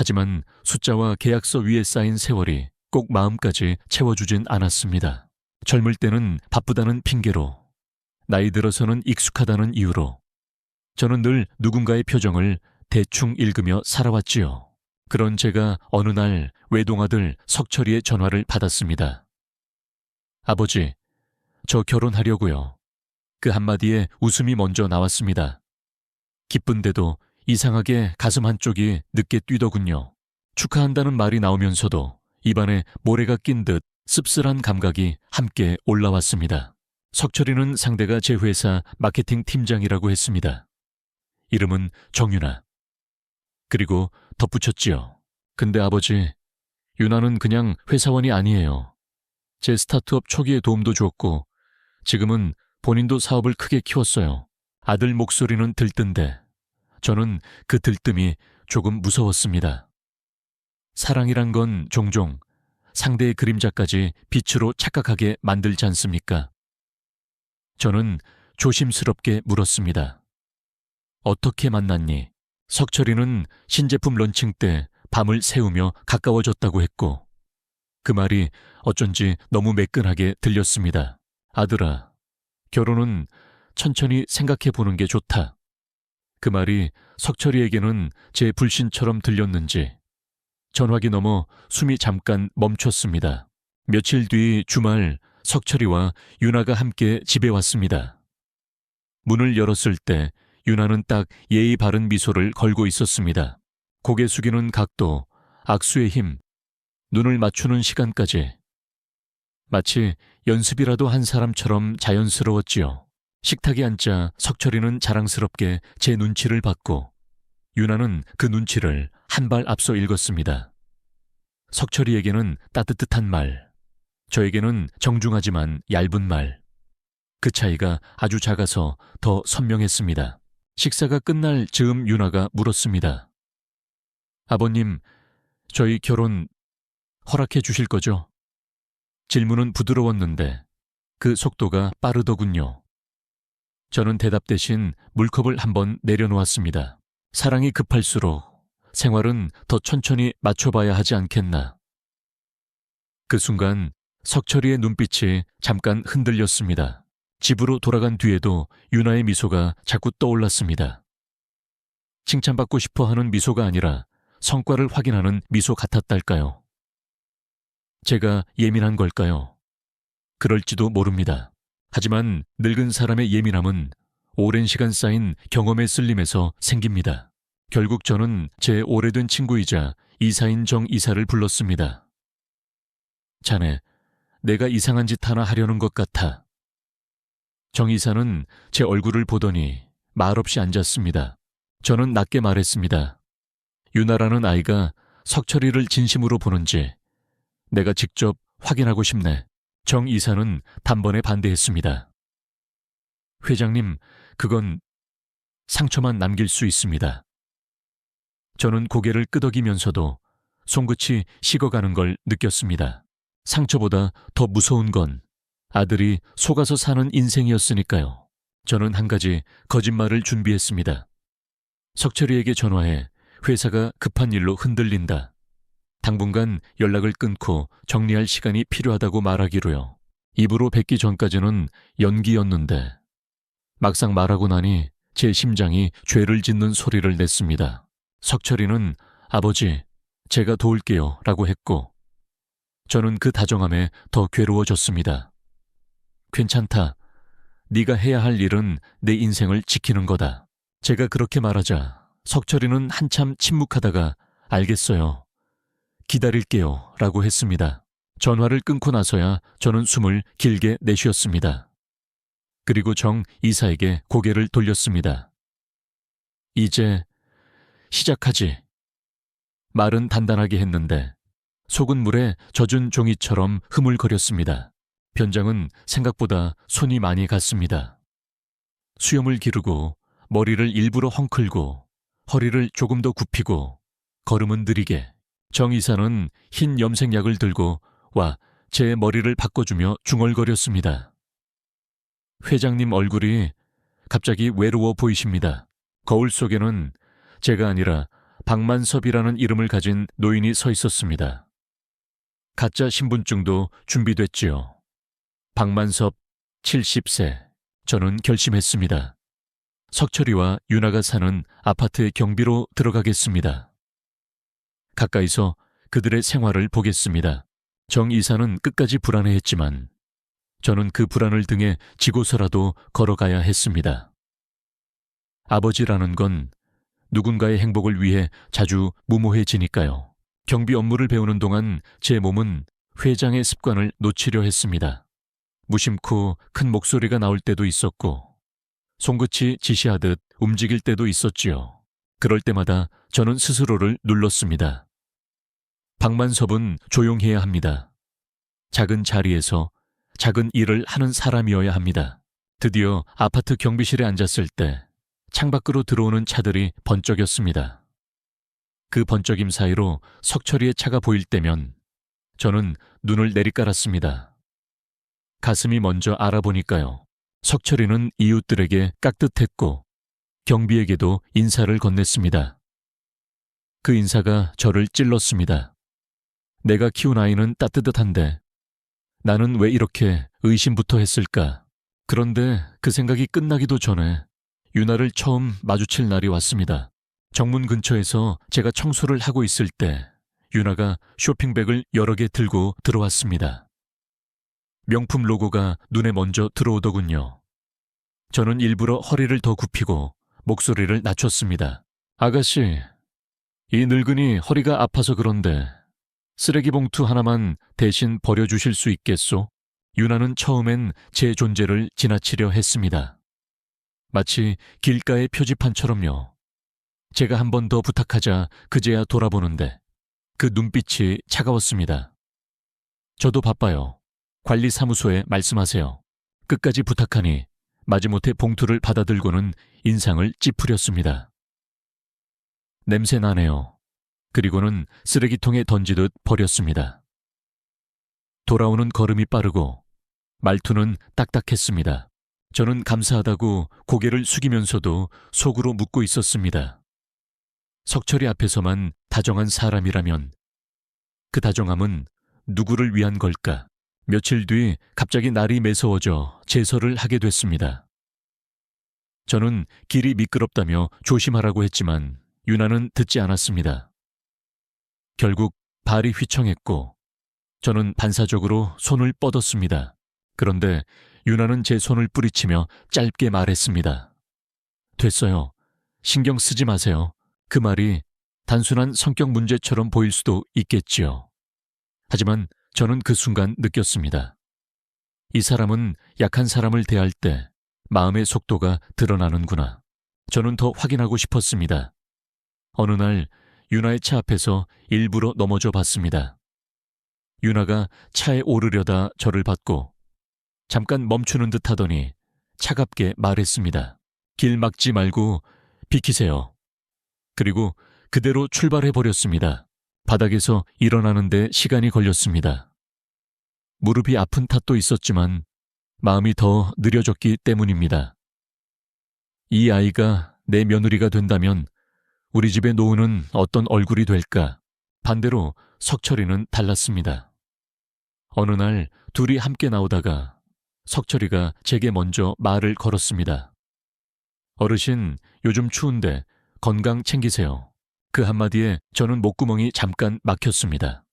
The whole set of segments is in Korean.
하지만 숫자와 계약서 위에 쌓인 세월이 꼭 마음까지 채워주진 않았습니다. 젊을 때는 바쁘다는 핑계로, 나이 들어서는 익숙하다는 이유로, 저는 늘 누군가의 표정을 대충 읽으며 살아왔지요. 그런 제가 어느 날 외동아들 석철이의 전화를 받았습니다. 아버지, 저 결혼하려고요. 그 한마디에 웃음이 먼저 나왔습니다. 기쁜데도 이상하게 가슴 한쪽이 늦게 뛰더군요. 축하한다는 말이 나오면서도 입안에 모래가 낀 듯 씁쓸한 감각이 함께 올라왔습니다. 석철이는 상대가 제 회사 마케팅 팀장이라고 했습니다. 이름은 정윤아. 그리고 덧붙였지요. 근데 아버지, 유나는 그냥 회사원이 아니에요. 제 스타트업 초기에 도움도 주었고, 지금은 본인도 사업을 크게 키웠어요. 아들 목소리는 들뜬데, 저는 그 들뜸이 조금 무서웠습니다. 사랑이란 건 종종 상대의 그림자까지 빛으로 착각하게 만들지 않습니까? 저는 조심스럽게 물었습니다. 어떻게 만났니? 석철이는 신제품 런칭 때 밤을 새우며 가까워졌다고 했고, 그 말이 어쩐지 너무 매끈하게 들렸습니다. 아들아, 결혼은 천천히 생각해 보는 게 좋다. 그 말이 석철이에게는 제 불신처럼 들렸는지 전화기 넘어 숨이 잠깐 멈췄습니다. 며칠 뒤 주말 석철이와 유나가 함께 집에 왔습니다. 문을 열었을 때 유나는 딱 예의 바른 미소를 걸고 있었습니다. 고개 숙이는 각도, 악수의 힘, 눈을 맞추는 시간까지 마치 연습이라도 한 사람처럼 자연스러웠지요. 식탁에 앉자 석철이는 자랑스럽게 제 눈치를 받고 유나는 그 눈치를 한 발 앞서 읽었습니다. 석철이에게는 따뜻한 말, 저에게는 정중하지만 얇은 말. 그 차이가 아주 작아서 더 선명했습니다. 식사가 끝날 즈음 유나가 물었습니다. 아버님, 저희 결혼 허락해 주실 거죠? 질문은 부드러웠는데 그 속도가 빠르더군요. 저는 대답 대신 물컵을 한번 내려놓았습니다. 사랑이 급할수록 생활은 더 천천히 맞춰봐야 하지 않겠나. 그 순간 석철이의 눈빛이 잠깐 흔들렸습니다. 집으로 돌아간 뒤에도 유나의 미소가 자꾸 떠올랐습니다. 칭찬받고 싶어 하는 미소가 아니라 성과를 확인하는 미소 같았달까요? 제가 예민한 걸까요? 그럴지도 모릅니다. 하지만 늙은 사람의 예민함은 오랜 시간 쌓인 경험의 쓸림에서 생깁니다. 결국 저는 제 오래된 친구이자 이사인 정 이사를 불렀습니다. 자네, 내가 이상한 짓 하나 하려는 것 같아. 정 이사는 제 얼굴을 보더니 말없이 앉았습니다. 저는 낮게 말했습니다. 유나라는 아이가 석철이를 진심으로 보는지 내가 직접 확인하고 싶네. 정 이사는 단번에 반대했습니다. 회장님, 그건 상처만 남길 수 있습니다. 저는 고개를 끄덕이면서도 손끝이 식어가는 걸 느꼈습니다. 상처보다 더 무서운 건 아들이 속아서 사는 인생이었으니까요. 저는 한 가지 거짓말을 준비했습니다. 석철이에게 전화해 회사가 급한 일로 흔들린다. 당분간 연락을 끊고 정리할 시간이 필요하다고 말하기로요. 입으로 뱉기 전까지는 연기였는데 막상 말하고 나니 제 심장이 죄를 짓는 소리를 냈습니다. 석철이는 아버지, 제가 도울게요 라고 했고 저는 그 다정함에 더 괴로워졌습니다. 괜찮다. 네가 해야 할 일은 내 인생을 지키는 거다. 제가 그렇게 말하자 석철이는 한참 침묵하다가 알겠어요. 기다릴게요. 라고 했습니다. 전화를 끊고 나서야 저는 숨을 길게 내쉬었습니다. 그리고 정 이사에게 고개를 돌렸습니다. 이제 시작하지. 말은 단단하게 했는데 속은 물에 젖은 종이처럼 흐물거렸습니다. 변장은 생각보다 손이 많이 갔습니다. 수염을 기르고 머리를 일부러 헝클고 허리를 조금 더 굽히고 걸음은 느리게 정 이사는 흰 염색약을 들고 와 제 머리를 바꿔주며 중얼거렸습니다. 회장님 얼굴이 갑자기 외로워 보이십니다. 거울 속에는 제가 아니라 박만섭이라는 이름을 가진 노인이 서 있었습니다. 가짜 신분증도 준비됐지요. 박만섭 70세. 저는 결심했습니다. 석철이와 윤아가 사는 아파트의 경비로 들어가겠습니다. 가까이서 그들의 생활을 보겠습니다. 정 이사는 끝까지 불안해했지만 저는 그 불안을 등에 지고서라도 걸어가야 했습니다. 아버지라는 건 누군가의 행복을 위해 자주 무모해지니까요. 경비 업무를 배우는 동안 제 몸은 회장의 습관을 놓치려 했습니다. 무심코 큰 목소리가 나올 때도 있었고, 손끝이 지시하듯 움직일 때도 있었지요. 그럴 때마다 저는 스스로를 눌렀습니다. 박만섭은 조용해야 합니다. 작은 자리에서 작은 일을 하는 사람이어야 합니다. 드디어 아파트 경비실에 앉았을 때 창밖으로 들어오는 차들이 번쩍였습니다. 그 번쩍임 사이로 석철이의 차가 보일 때면 저는 눈을 내리깔았습니다. 가슴이 먼저 알아보니까요. 석철이는 이웃들에게 깍듯했고 경비에게도 인사를 건넸습니다. 그 인사가 저를 찔렀습니다. 내가 키운 아이는 따뜻한데 나는 왜 이렇게 의심부터 했을까? 그런데 그 생각이 끝나기도 전에 유나를 처음 마주칠 날이 왔습니다. 정문 근처에서 제가 청소를 하고 있을 때 유나가 쇼핑백을 여러 개 들고 들어왔습니다. 명품 로고가 눈에 먼저 들어오더군요. 저는 일부러 허리를 더 굽히고 목소리를 낮췄습니다. 아가씨, 이 늙은이 허리가 아파서 그런데 쓰레기 봉투 하나만 대신 버려주실 수 있겠소? 유나는 처음엔 제 존재를 지나치려 했습니다. 마치 길가의 표지판처럼요. 제가 한 번 더 부탁하자 그제야 돌아보는데 그 눈빛이 차가웠습니다. 저도 바빠요. 관리사무소에 말씀하세요. 끝까지 부탁하니 마지못해 봉투를 받아들고는 인상을 찌푸렸습니다. 냄새 나네요. 그리고는 쓰레기통에 던지듯 버렸습니다. 돌아오는 걸음이 빠르고 말투는 딱딱했습니다. 저는 감사하다고 고개를 숙이면서도 속으로 묻고 있었습니다. 석철이 앞에서만 다정한 사람이라면 그 다정함은 누구를 위한 걸까? 며칠 뒤 갑자기 날이 매서워져 제설을 하게 됐습니다. 저는 길이 미끄럽다며 조심하라고 했지만 유나는 듣지 않았습니다. 결국 발이 휘청했고 저는 반사적으로 손을 뻗었습니다. 그런데 유나는 제 손을 뿌리치며 짧게 말했습니다. 됐어요. 신경 쓰지 마세요. 그 말이 단순한 성격 문제처럼 보일 수도 있겠지요. 하지만 저는 그 순간 느꼈습니다. 이 사람은 약한 사람을 대할 때 마음의 속도가 드러나는구나. 저는 더 확인하고 싶었습니다. 어느 날 유나의 차 앞에서 일부러 넘어져 봤습니다. 유나가 차에 오르려다 저를 받고 잠깐 멈추는 듯 하더니 차갑게 말했습니다. 길 막지 말고 비키세요. 그리고 그대로 출발해 버렸습니다. 바닥에서 일어나는데 시간이 걸렸습니다. 무릎이 아픈 탓도 있었지만 마음이 더 느려졌기 때문입니다. 이 아이가 내 며느리가 된다면 우리 집의 노후는 어떤 얼굴이 될까? 반대로 석철이는 달랐습니다. 어느 날 둘이 함께 나오다가 석철이가 제게 먼저 말을 걸었습니다. 어르신, 요즘 추운데 건강 챙기세요. 그 한마디에 저는 목구멍이 잠깐 막혔습니다.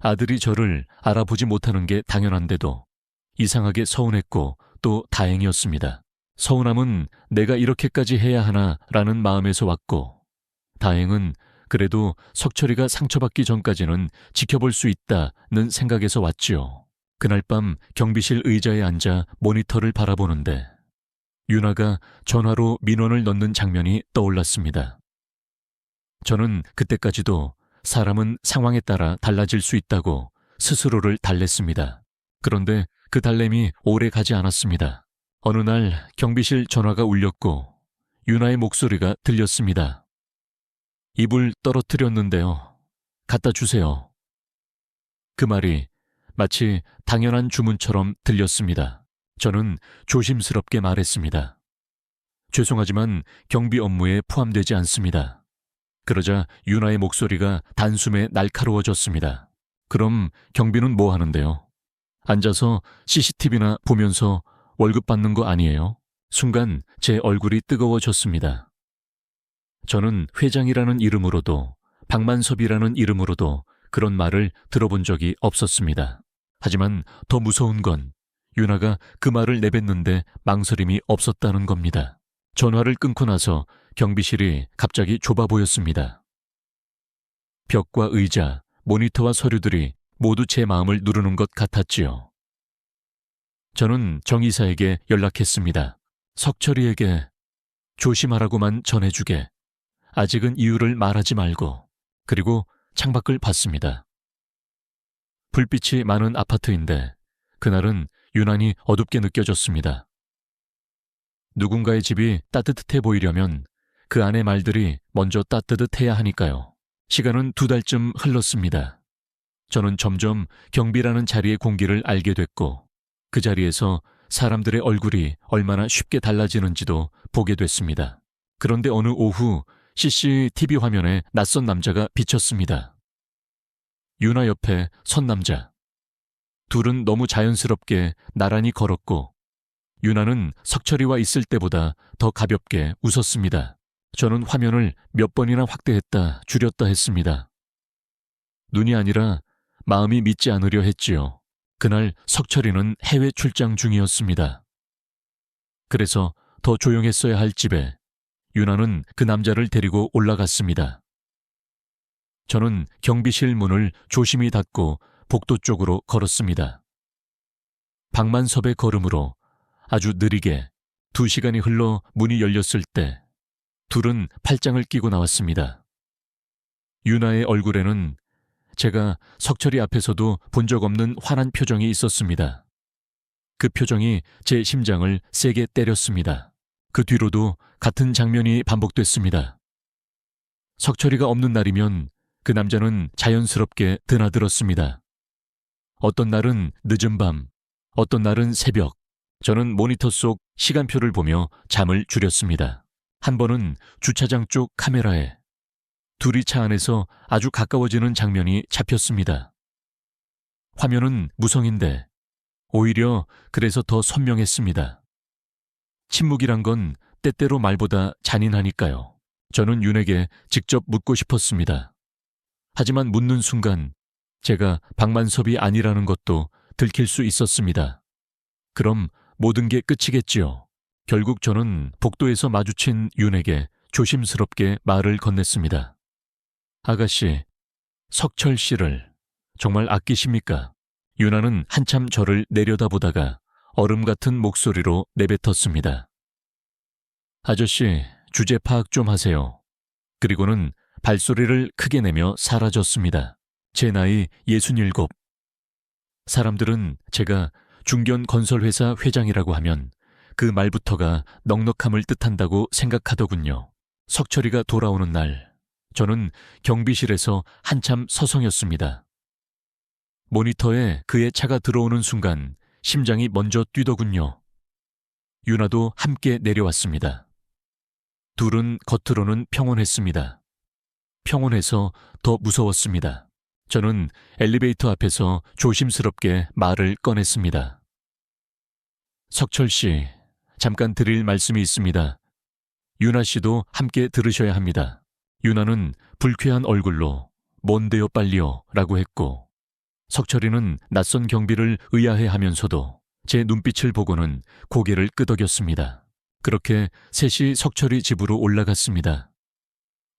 아들이 저를 알아보지 못하는 게 당연한데도 이상하게 서운했고 또 다행이었습니다. 서운함은 내가 이렇게까지 해야 하나라는 마음에서 왔고, 다행은 그래도 석철이가 상처받기 전까지는 지켜볼 수 있다는 생각에서 왔지요. 그날 밤 경비실 의자에 앉아 모니터를 바라보는데 윤아가 전화로 민원을 넣는 장면이 떠올랐습니다. 저는 그때까지도 사람은 상황에 따라 달라질 수 있다고 스스로를 달랬습니다. 그런데 그 달램이 오래 가지 않았습니다. 어느 날 경비실 전화가 울렸고 윤아의 목소리가 들렸습니다. 입을 떨어뜨렸는데요. 갖다 주세요. 그 말이 마치 당연한 주문처럼 들렸습니다. 저는 조심스럽게 말했습니다. 죄송하지만 경비 업무에 포함되지 않습니다. 그러자 유나의 목소리가 단숨에 날카로워졌습니다. 그럼 경비는 뭐 하는데요? 앉아서 CCTV나 보면서 월급 받는 거 아니에요? 순간 제 얼굴이 뜨거워졌습니다. 저는 회장이라는 이름으로도 박만섭이라는 이름으로도 그런 말을 들어본 적이 없었습니다. 하지만 더 무서운 건 유나가 그 말을 내뱉는데 망설임이 없었다는 겁니다. 전화를 끊고 나서 경비실이 갑자기 좁아 보였습니다. 벽과 의자, 모니터와 서류들이 모두 제 마음을 누르는 것 같았지요. 저는 정 이사에게 연락했습니다. 석철이에게 조심하라고만 전해주게. 아직은 이유를 말하지 말고. 그리고 창밖을 봤습니다. 불빛이 많은 아파트인데 그날은 유난히 어둡게 느껴졌습니다. 누군가의 집이 따뜻해 보이려면 그 안의 말들이 먼저 따뜻해야 하니까요. 시간은 두 달쯤 흘렀습니다. 저는 점점 경비라는 자리의 공기를 알게 됐고 그 자리에서 사람들의 얼굴이 얼마나 쉽게 달라지는지도 보게 됐습니다. 그런데 어느 오후 CCTV 화면에 낯선 남자가 비쳤습니다. 유나 옆에 선 남자. 둘은 너무 자연스럽게 나란히 걸었고 유나는 석철이와 있을 때보다 더 가볍게 웃었습니다. 저는 화면을 몇 번이나 확대했다 줄였다 했습니다. 눈이 아니라 마음이 믿지 않으려 했지요. 그날 석철이는 해외 출장 중이었습니다. 그래서 더 조용했어야 할 집에 유나는 그 남자를 데리고 올라갔습니다. 저는 경비실 문을 조심히 닫고 복도 쪽으로 걸었습니다. 박만섭의 걸음으로 아주 느리게 두 시간이 흘러 문이 열렸을 때 둘은 팔짱을 끼고 나왔습니다. 유나의 얼굴에는 제가 석철이 앞에서도 본 적 없는 환한 표정이 있었습니다. 그 표정이 제 심장을 세게 때렸습니다. 그 뒤로도 같은 장면이 반복됐습니다. 석철이가 없는 날이면 그 남자는 자연스럽게 드나들었습니다. 어떤 날은 늦은 밤, 어떤 날은 새벽. 저는 모니터 속 시간표를 보며 잠을 줄였습니다. 한 번은 주차장 쪽 카메라에 둘이 차 안에서 아주 가까워지는 장면이 잡혔습니다. 화면은 무성인데 오히려 그래서 더 선명했습니다. 침묵이란 건 때때로 말보다 잔인하니까요. 저는 윤에게 직접 묻고 싶었습니다. 하지만 묻는 순간 제가 박만섭이 아니라는 것도 들킬 수 있었습니다. 그럼 모든 게 끝이겠지요. 결국 저는 복도에서 마주친 윤에게 조심스럽게 말을 건넸습니다. 아가씨, 석철 씨를 정말 아끼십니까? 유나는 한참 저를 내려다보다가 얼음 같은 목소리로 내뱉었습니다. 아저씨, 주제 파악 좀 하세요. 그리고는 발소리를 크게 내며 사라졌습니다. 제 나이 67. 사람들은 제가 중견 건설회사 회장이라고 하면 그 말부터가 넉넉함을 뜻한다고 생각하더군요. 석철이가 돌아오는 날, 저는 경비실에서 한참 서성였습니다. 모니터에 그의 차가 들어오는 순간 심장이 먼저 뛰더군요. 유나도 함께 내려왔습니다. 둘은 겉으로는 평온했습니다. 평온해서 더 무서웠습니다. 저는 엘리베이터 앞에서 조심스럽게 말을 꺼냈습니다. 석철 씨, 잠깐 드릴 말씀이 있습니다. 유나 씨도 함께 들으셔야 합니다. 유나는 불쾌한 얼굴로 뭔데요 빨리요 라고 했고 석철이는 낯선 경비를 의아해 하면서도 제 눈빛을 보고는 고개를 끄덕였습니다. 그렇게 셋이 석철이 집으로 올라갔습니다.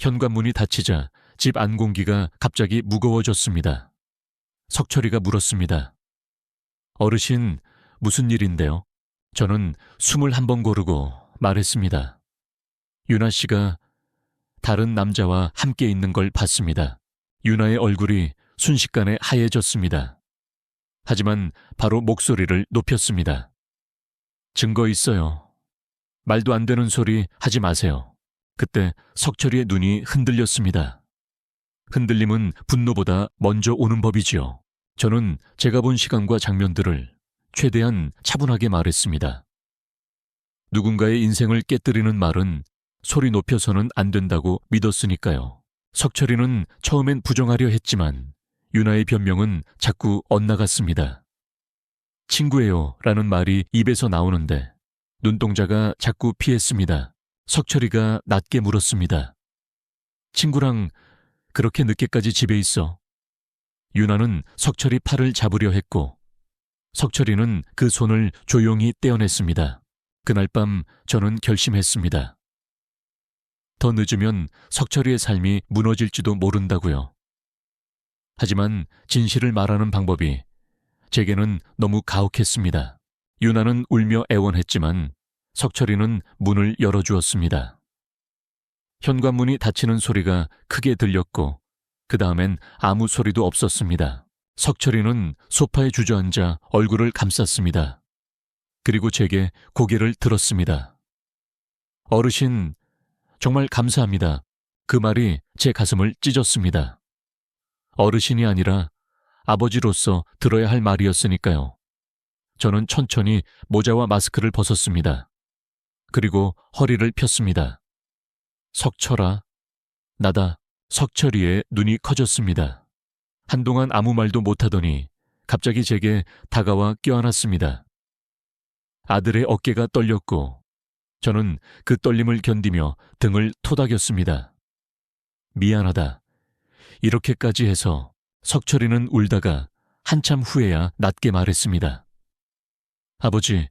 현관문이 닫히자 집 안 공기가 갑자기 무거워졌습니다. 석철이가 물었습니다. 어르신, 무슨 일인데요? 저는 숨을 한 번 고르고 말했습니다. 유나 씨가 다른 남자와 함께 있는 걸 봤습니다. 유나의 얼굴이 순식간에 하얘졌습니다. 하지만 바로 목소리를 높였습니다. 증거 있어요. 말도 안 되는 소리 하지 마세요. 그때 석철이의 눈이 흔들렸습니다. 흔들림은 분노보다 먼저 오는 법이지요. 저는 제가 본 시간과 장면들을 최대한 차분하게 말했습니다. 누군가의 인생을 깨뜨리는 말은 소리 높여서는 안 된다고 믿었으니까요. 석철이는 처음엔 부정하려 했지만 유나의 변명은 자꾸 엇나갔습니다. 친구예요 라는 말이 입에서 나오는데 눈동자가 자꾸 피했습니다. 석철이가 낮게 물었습니다. 친구랑 그렇게 늦게까지 집에 있어. 유나는 석철이 팔을 잡으려 했고 석철이는 그 손을 조용히 떼어냈습니다. 그날 밤 저는 결심했습니다. 더 늦으면 석철이의 삶이 무너질지도 모른다고요. 하지만 진실을 말하는 방법이 제게는 너무 가혹했습니다. 유나는 울며 애원했지만 석철이는 문을 열어주었습니다. 현관문이 닫히는 소리가 크게 들렸고 그 다음엔 아무 소리도 없었습니다. 석철이는 소파에 주저앉아 얼굴을 감쌌습니다. 그리고 제게 고개를 들었습니다. 어르신, 정말 감사합니다. 그 말이 제 가슴을 찢었습니다. 어르신이 아니라 아버지로서 들어야 할 말이었으니까요. 저는 천천히 모자와 마스크를 벗었습니다. 그리고 허리를 폈습니다. 석철아, 나다. 석철이의 눈이 커졌습니다. 한동안 아무 말도 못하더니 갑자기 제게 다가와 껴안았습니다. 아들의 어깨가 떨렸고 저는 그 떨림을 견디며 등을 토닥였습니다. 미안하다. 이렇게까지 해서 석철이는 울다가 한참 후에야 낮게 말했습니다. 아버지,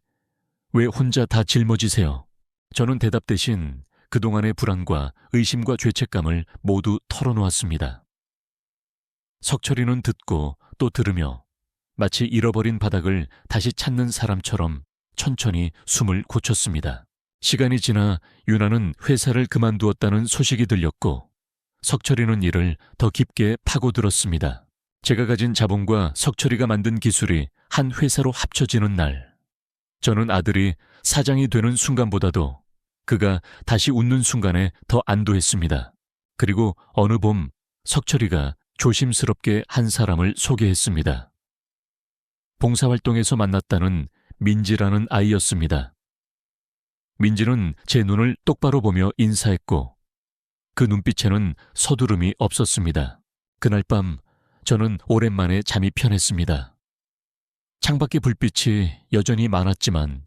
왜 혼자 다 짊어지세요? 저는 대답 대신 그동안의 불안과 의심과 죄책감을 모두 털어놓았습니다. 석철이는 듣고 또 들으며 마치 잃어버린 바닥을 다시 찾는 사람처럼 천천히 숨을 고쳤습니다. 시간이 지나 유나는 회사를 그만두었다는 소식이 들렸고 석철이는 이를 더 깊게 파고들었습니다. 제가 가진 자본과 석철이가 만든 기술이 한 회사로 합쳐지는 날, 저는 아들이 사장이 되는 순간보다도 그가 다시 웃는 순간에 더 안도했습니다. 그리고 어느 봄 석철이가 조심스럽게 한 사람을 소개했습니다. 봉사활동에서 만났다는 민지라는 아이였습니다. 민지는 제 눈을 똑바로 보며 인사했고 그 눈빛에는 서두름이 없었습니다. 그날 밤 저는 오랜만에 잠이 편했습니다. 창밖의 불빛이 여전히 많았지만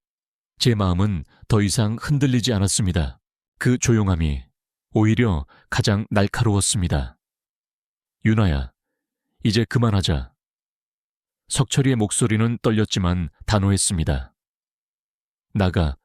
제 마음은 더 이상 흔들리지 않았습니다. 그 조용함이 오히려 가장 날카로웠습니다. 유나야, 이제 그만하자. 석철이의 목소리는 떨렸지만 단호했습니다. 나가,